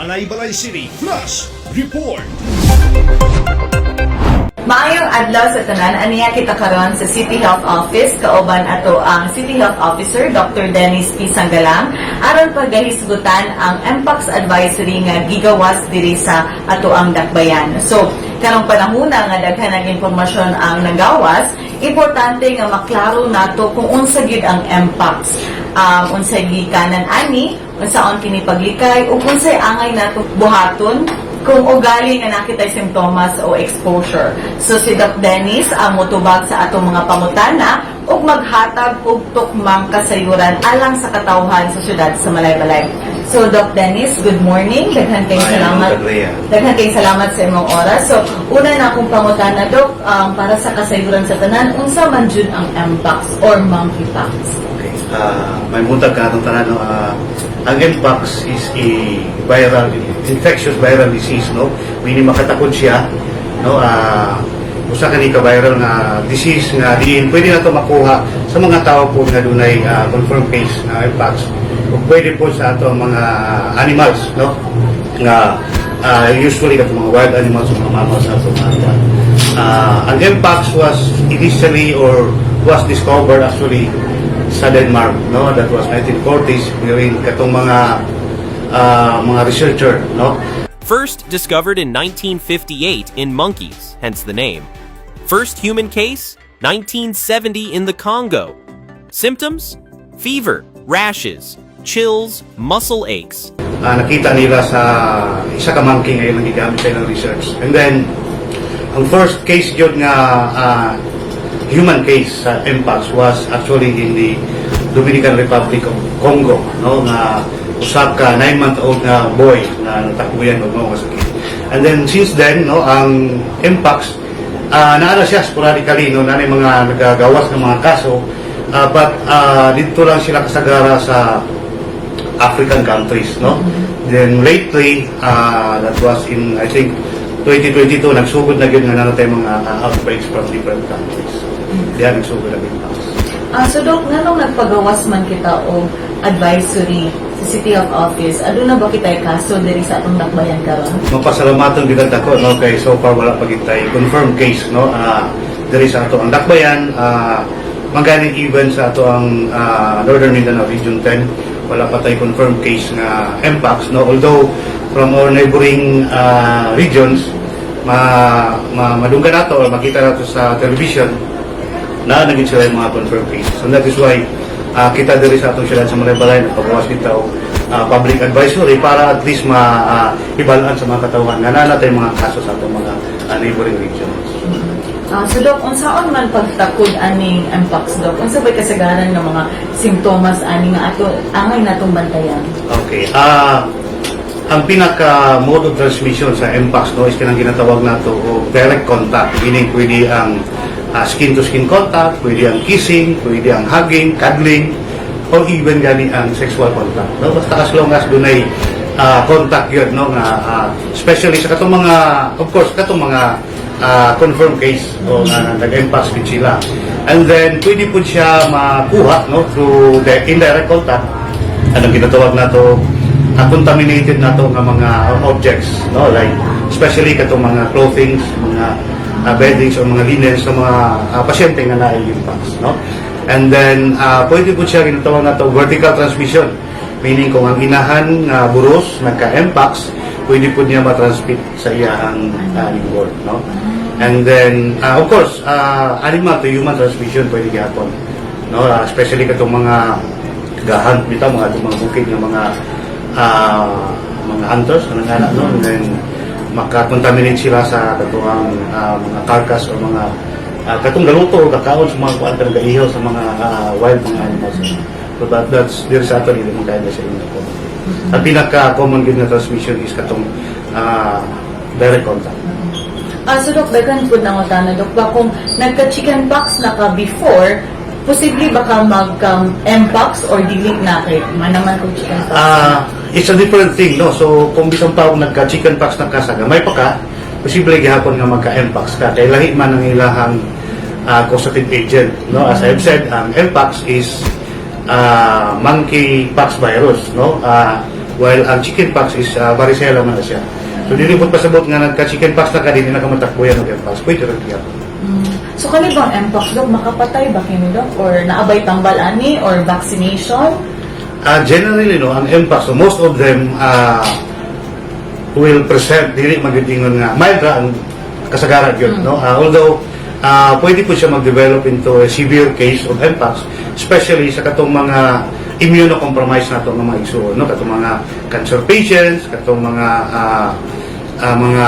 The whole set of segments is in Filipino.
Malaybalay City Flash Report. Maayong adlaw sa tanan aniya kita karon sa City Health Office kauban ato ang City Health Officer Dr. Dennis P. Sanggalang aron pagahisgutan ang MPAX advisory nga gigawas diri sa ato ang dakbayan. So, karong panahuna nga daghan ang impormasyon ang nagawas, importante nga maklaro nato kung unsa gyud ang MPAX. Um, unsay gikanan ani, unsaon kini paglikay ug unsay angay nato buhaton kung ugali nga nakita simptomas o exposure. So si Doc Dennis ang mutubag sa atong mga pangutana ug maghatag og tukmang kasayuran alang sa katawhan sa syudad sa Malaybalay. So Doc Dennis, good morning. Daghan kayong Ay, salamat. Daghan kayong salamat sa imong oras. So una na akong pangutana Doc um, para sa kasayuran sa tanan unsa man jud ang Mpox or monkeypox? Okay. Uh, may muntag ka itong tanan? Uh, ang Mpox is a viral, infectious viral disease, no? Meaning makatakod siya, no? Uh, usa ka ni viral nga disease nga diin pwede na to makuha sa mga tao po nga dunay uh, confirmed case na Mpox o pwede po sa ato mga animals no nga uh, usually kato mga wild animals o mga mammals sa ato mga uh, ang Mpox was initially or was discovered actually sa Denmark, no? That was 1940s during katong mga uh, mga researcher, no? First discovered in 1958 in monkeys, hence the name. First human case, 1970 in the Congo. Symptoms? Fever, rashes, chills, muscle aches. Uh, nakita nila sa isa ka monkey ngayon ang gigamit sa ilang research. And then ang first case yun nga uh, human case sa Mpox was actually in the Dominican Republic of Congo, no? Nga usa ka 9-month-old nga boy na natakuyan og mga sakit. And then since then, no, ang Mpox uh, naana siya sporadically no na mga nagagawas ng mga kaso uh, but uh, dito lang sila kasagara sa African countries no? Then lately uh, that was in I think 2022 nagsugod na gyud nga nanatay mga uh, outbreaks from different countries. Diyan nagsugod na gyud Ah, so Doc, nganong nagpagawas man kita og advisory sa City Health Office, aduna ba kitay kaso diri sa atong dakbayan karon? mapasalamatan gyud ako no? Kay so far wala pa tay confirmed case no? Uh, diri sa ato ang Dakbayan uh, magaling even sa ato ang ah, Northern Mindanao Region 10 wala pa tay confirmed case nga Mpox no although from our neighboring ah, regions ma, ma madunggan nato or makita nato sa television na naging sila yung mga confirmed cases. So that is why ah, kita diri sa atong siyudad sa Malaybalay nagpagawas kita og ah, public advisory para at least ma ah, ibalaan sa mga katawhan nga na natin mga kaso sa atong mga ah, neighboring regions. Ah, so Doc, unsaon man pagtakod aning Mpox Doc? Unsa bay kasagaran ng mga simptomas ani nga ato angay natong bantayan? Okay. Ah ang pinaka mode of transmission sa Mpox no is kanang ginatawag nato o direct contact meaning pwede ang skin to skin contact, pwede ang kissing, pwede ang hugging, cuddling, or even gani ang sexual contact. No? Basta as long as dunay ah, contact yun, no? nga, ah, especially sa katong mga, of course, katong mga ah, confirmed case o nga nag-impact with sila. And then, pwede po siya makuha no? through the indirect contact. Anong ginatawag na to uh, contaminated na to nga mga objects no like especially katong mga clothing mga uh, beddings o mga linens ng mga uh, pasyente nga naay impacts no and then uh, pwede po siya ginatawag na to vertical transmission meaning kung ang inahan nga buros nagka-empax pwede po niya matransmit sa iyang uh, newborn no? And then uh, of course uh, animal to human transmission pwede gyapon no? Uh, especially katong mga gahunt nito mga mga bukid ng mga ah, mga hunters ano nga no? And then makakontaminate sila sa katuang ah, mga carcass o mga uh, katong galuto o kakaon sa mga talaga ihaw sa mga ah, wild mga animals. So that, that's there sa ato nila mga kaya sa inyo po ang pinaka common good na transmission is katong ah, direct contact Ah, so Doc, daghan po na utana Doc ba kung nagka-chicken pox na ka before, posible baka mag-Mpox or dili na kay man naman kung chicken pox? Ah, it's a different thing, no? So, kung bisang tao nagka chicken pox na kasaga, may pa ka, posible gihapon nga magka mpox ka. Kay lahi man ang ilahang ah, causative agent, no? As I've said, ang mpox is ah, monkeypox virus, no? Ah, while ang chickenpox is uh, varicella man siya. So dili po pasabot nga nagka chickenpox na ka dili na ka matakbuyan og mpox. Pwede ra siya. So kani bang mpox dok makapatay ba kini dok or naabay tambal ani or vaccination? Uh, generally no, ang mpox so most of them uh, will present dili magdingon nga mild ra ang kasagaran yun, no? Uh, although uh, pwede po siya mag-develop into a severe case of mpox, especially sa katong mga immunocompromised nato nga mga igsuon, no? Katong mga cancer patients, katong mga uh, uh, mga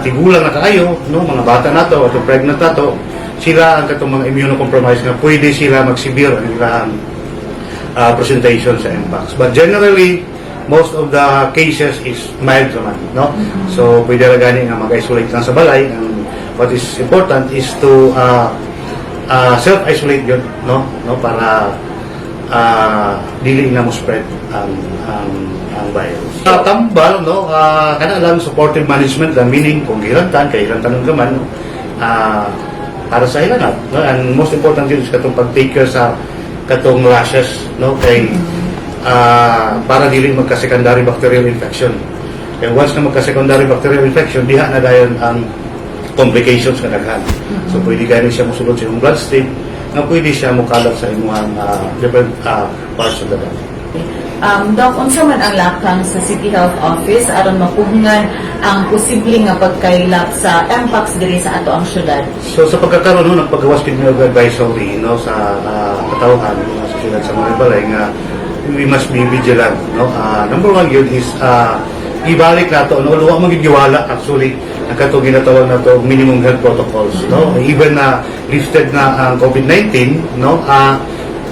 atigulang na kaayo, no? Mga bata nato, atong pregnant nato, sila ang katong mga immunocompromised nga pwede sila mag-severe ang ilang uh, presentation sa MPAX. But generally, most of the cases is mild naman, no? So, pwede ra gani nga mag-isolate lang sa balay. And what is important is to uh, uh, self-isolate yun, no? no? Para uh, dili na mo spread ang ang ang virus. Uh, tambal, no? Uh, kana lang supportive management lang, meaning kung gilantan, kay gilantan ng gaman, no? Uh, para sa ilan no? And most important yun is katong pag-take sa katong rashes, no? Kay ah, para dili magka-secondary bacterial infection. Kaya once na magka-secondary bacterial infection, diha na dayon ang complications nga daghan. So pwede gani siya mosulod sa imong bloodstream, nga pwede siya mokalat sa imong ah, different ah, parts of the body. Um, Doc, unsa man ang lakang sa City Health Office aron mapugngan ang posibleng nga pagkailap sa mpox diri sa ato ang syudad? So sa pagkakaroon no, ng paggawas kini og advisory no sa uh, katawhan no, sa sila sa mga balay nga we must be vigilant no. Ah, number one yun is uh, ibalik nato no? Luwa man giwala actually ang kato ginatawag nato minimum health protocols no? Even na lifted na ang COVID-19 no? Ah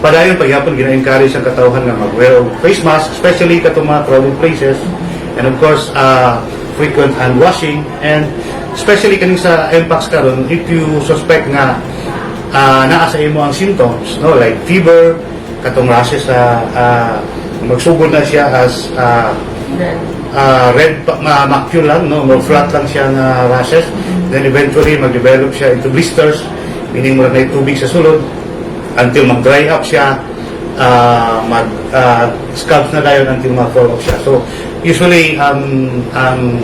padayon pagyapon gina-encourage ang katawhan nga mag-wear og face mask especially katong mga crowded places. And of course uh, frequent hand washing. And especially kaning sa mpox karon if you suspect nga uh, naa sa imo ang symptoms no? Like fever katong rashes sa uh, magsugod na siya as uh, uh, red pa- ma macule lang no? Flat lang siya nga rashes. Then eventually mag-develop siya into blisters meaning mura na tubig sa sulod. Until mag-dry up siya uh, mag uh, scalp na dayon until ma-fall off siya. So usually um, um,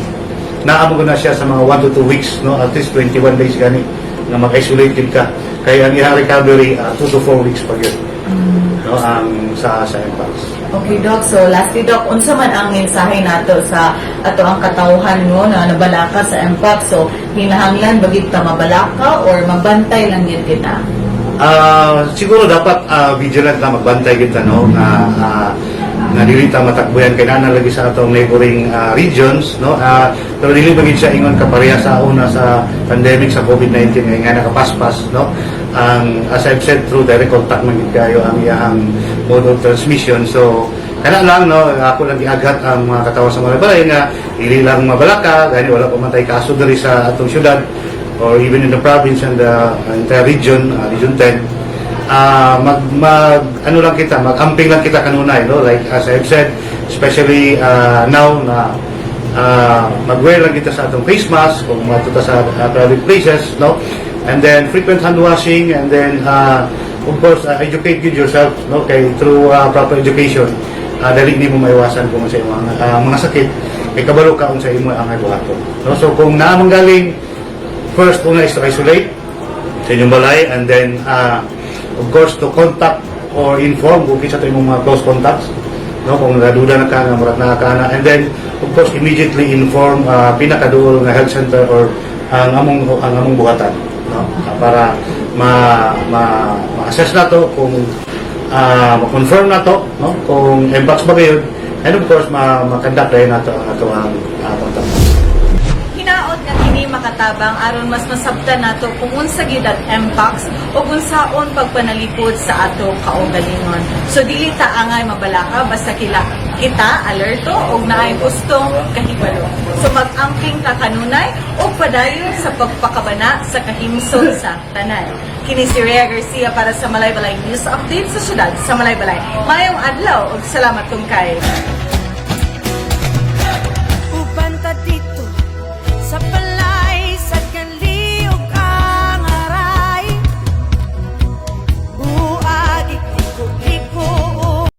naamo ko na siya sa mga 1 to 2 weeks no? At least 21 days gani na mag-isolated ka. Kaya ang iyang recovery 2 to 4 weeks pa yun. No ang sa sa impacts Okay, Doc. So, lastly, Doc, unsa man ang mensahe nato sa ato ang katawhan no na nabalaka sa mpox? So, hinahanglan bagid ta mabalaka or mabantay lang yun kita? Ah, siguro dapat ah, vigilant na magbantay kita no nga uh, nga dili ta matakbuyan. Kay nana lagi sa atong neighboring ah, regions no? Ah, pero dili bagid siya ingon kapareha sa una sa pandemic sa COVID-19 nga nga nakapaspas no? Ang as I've said through direct contact man gid kayo ang iyang mode of transmission. So kana lang no? Ako lang giagat ang mga katawa sa mga balay nga dili lang mabalaka gani wala pa man tay kaso diri sa atong syudad or even in the province and the entire region, uh, region 10, uh, mag, mag, ano lang kita, mag-amping lang kita kanunay, no? Like, as I've said, especially uh, now na uh, mag-wear lang kita sa atong face mask kung matuta sa uh, private places, no? And then, frequent hand washing, and then, uh, of course, uh, educate you yourself, no? Kay through uh, proper education, uh, dali hindi mo maiwasan kung sa imo mga, uh, mga sakit, kay kabalo ka kung sa imo ang buhaton. No? So, kung naamang galing, first una is to isolate sa inyong balay and then uh, of course to contact or inform kung kinsa to imong mga close contacts no kung naduda na ka nga murat na ka na. And then of course immediately inform uh, pinakaduol nga health center or ang among ang among buhatan no Uh, para ma ma ma-assess na to kung uh, ma-confirm na to no kung mpox ba kayo. And of course ma ma-conduct na to ato ang kini makatabang aron mas masabtan nato kung unsa gyud ang mpox o kung saon pagpanalipod sa ato kaugalingon. So dili ta angay mabalaka basta kila kita alerto og naay gustong kahibalo. So mag-amping ka kanunay o padayon sa pagpakabana sa kahimsol sa tanan. Kini si Rhea Garcia para sa Malaybalay News Update sa syudad sa Malaybalay. Mayong adlaw ug salamat kung kay.